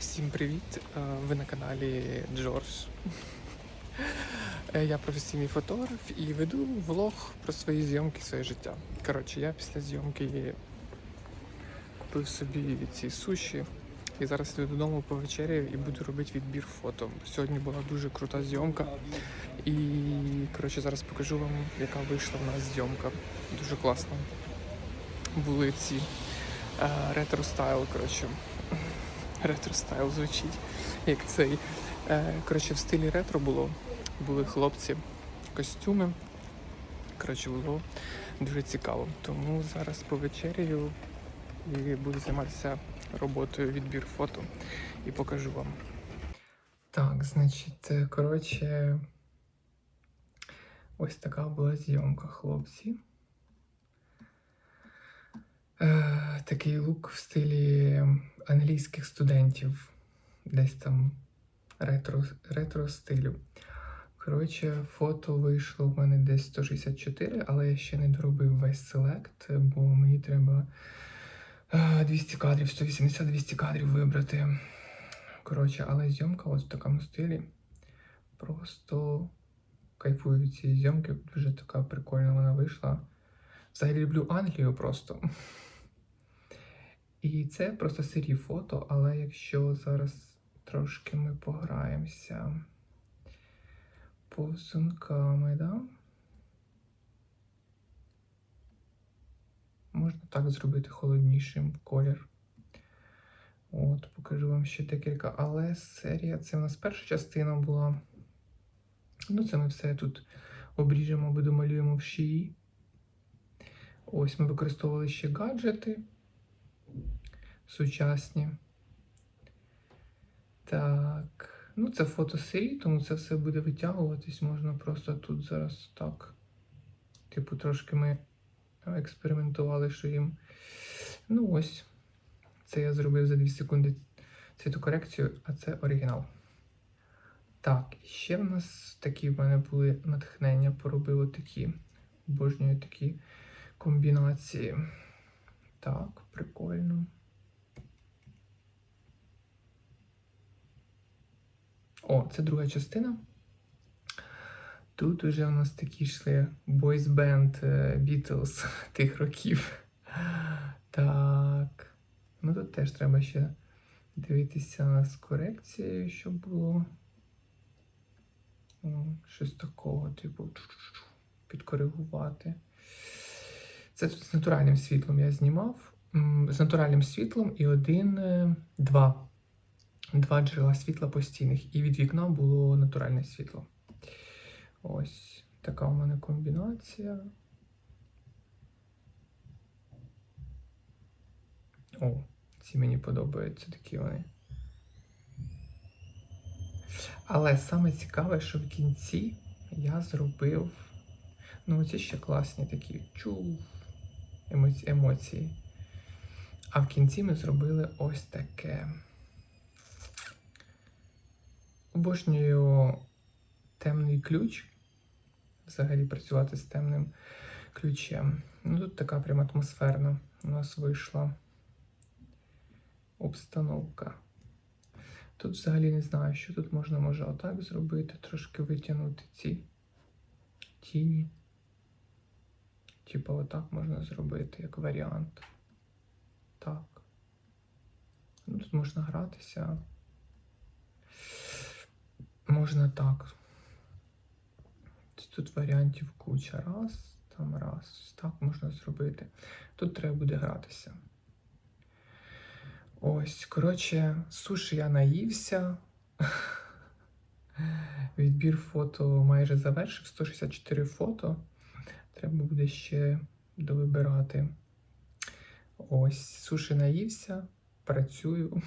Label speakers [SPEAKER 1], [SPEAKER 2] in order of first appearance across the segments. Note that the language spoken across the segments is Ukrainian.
[SPEAKER 1] Всім привіт! Е, Ви на каналі Джордж. Е, Я професійний фотограф і веду влог про свої зйомки, своє життя. Коротше, я після зйомки купив собі ці суші і зараз йду додому по вечері і буду робити відбір фото. Сьогодні була дуже крута зйомка. І коротше, зараз покажу вам, яка вийшла в нас зйомка. Дуже класно. Були ці е, ретро стайл, коротше ретро стайл звучить, як цей. Е, Коротше, в стилі ретро було. Були хлопці, костюми. Коротше, було дуже цікаво. Тому зараз повечеряю і буду займатися роботою відбір фото і покажу вам. Так, значить, е, коротше, ось така була зйомка, хлопці. Е, такий лук в стилі англійських студентів, десь там ретро, ретро стилю. Коротше, фото вийшло в мене десь 164, але я ще не доробив весь селект, бо мені треба е, 200 кадрів, 180-200 кадрів вибрати. Коротше, але зйомка ось в такому стилі. Просто кайфую від цієї зйомки, дуже така прикольна вона вийшла. Взагалі люблю Англію просто. І це просто сирі фото, але якщо зараз трошки ми пограємося повзунками, да? Можна так зробити холоднішим колір. От, покажу вам ще декілька. Але серія це в нас перша частина була. Ну, це ми все тут обріжемо домалюємо в шиї. Ось ми використовували ще гаджети сучасні. Так. Ну, це фото фотосерії, тому це все буде витягуватись. Можна просто тут зараз так. Типу, трошки ми експериментували, що їм. Ну, ось. Це я зробив за 2 секунди цвітокорекцію, а це оригінал. Так, і ще в нас такі в мене були натхнення, поробив такі. Обожнюю такі комбінації. Так, прикольно. О, це друга частина. Тут уже у нас такі йшли бойсбенд Beatles тих років. Так. Ну тут теж треба ще дивитися з корекцією, щоб було. Щось такого, типу, підкоригувати. Це тут з натуральним світлом я знімав. З натуральним світлом і один, е, два. Два джерела світла постійних. І від вікна було натуральне світло. Ось така у мене комбінація. О, ці мені подобаються такі вони. Але саме цікаве, що в кінці я зробив. Ну, ці ще класні такі чу емоці- емоції. А в кінці ми зробили ось таке. Обожнюю темний ключ. Взагалі працювати з темним ключем. Ну, тут така прям атмосферна у нас вийшла обстановка. Тут взагалі не знаю, що тут можна, може, отак зробити, трошки витягнути ці тіні. Типа отак можна зробити, як варіант. Так. Ну, тут можна гратися. Можна так. Тут варіантів куча. Раз, там раз. Так можна зробити. Тут треба буде гратися. Ось, коротше, суші я наївся. Відбір фото майже завершив. 164 фото. Треба буде ще довибирати. Ось, суші наївся, працюю.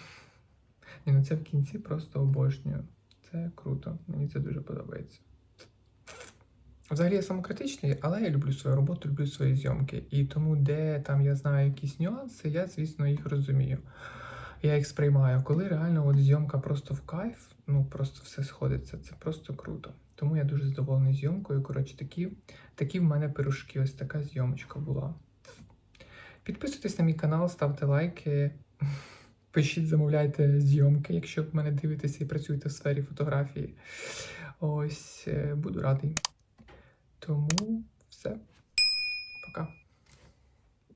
[SPEAKER 1] Ні, ну це в кінці просто обожнюю. Це круто, мені це дуже подобається. Взагалі я самокритичний, але я люблю свою роботу, люблю свої зйомки. І тому, де там я знаю якісь нюанси, я, звісно, їх розумію. Я їх сприймаю. Коли реально от зйомка просто в кайф, ну просто все сходиться, це просто круто. Тому я дуже задоволений зйомкою. Коротше, такі, такі в мене пирожки. Ось така зйомочка була. Підписуйтесь на мій канал, ставте лайки. Пишіть, замовляйте зйомки, якщо в мене дивитеся і працюєте в сфері фотографії. Ось е, буду радий. Тому все. Пока.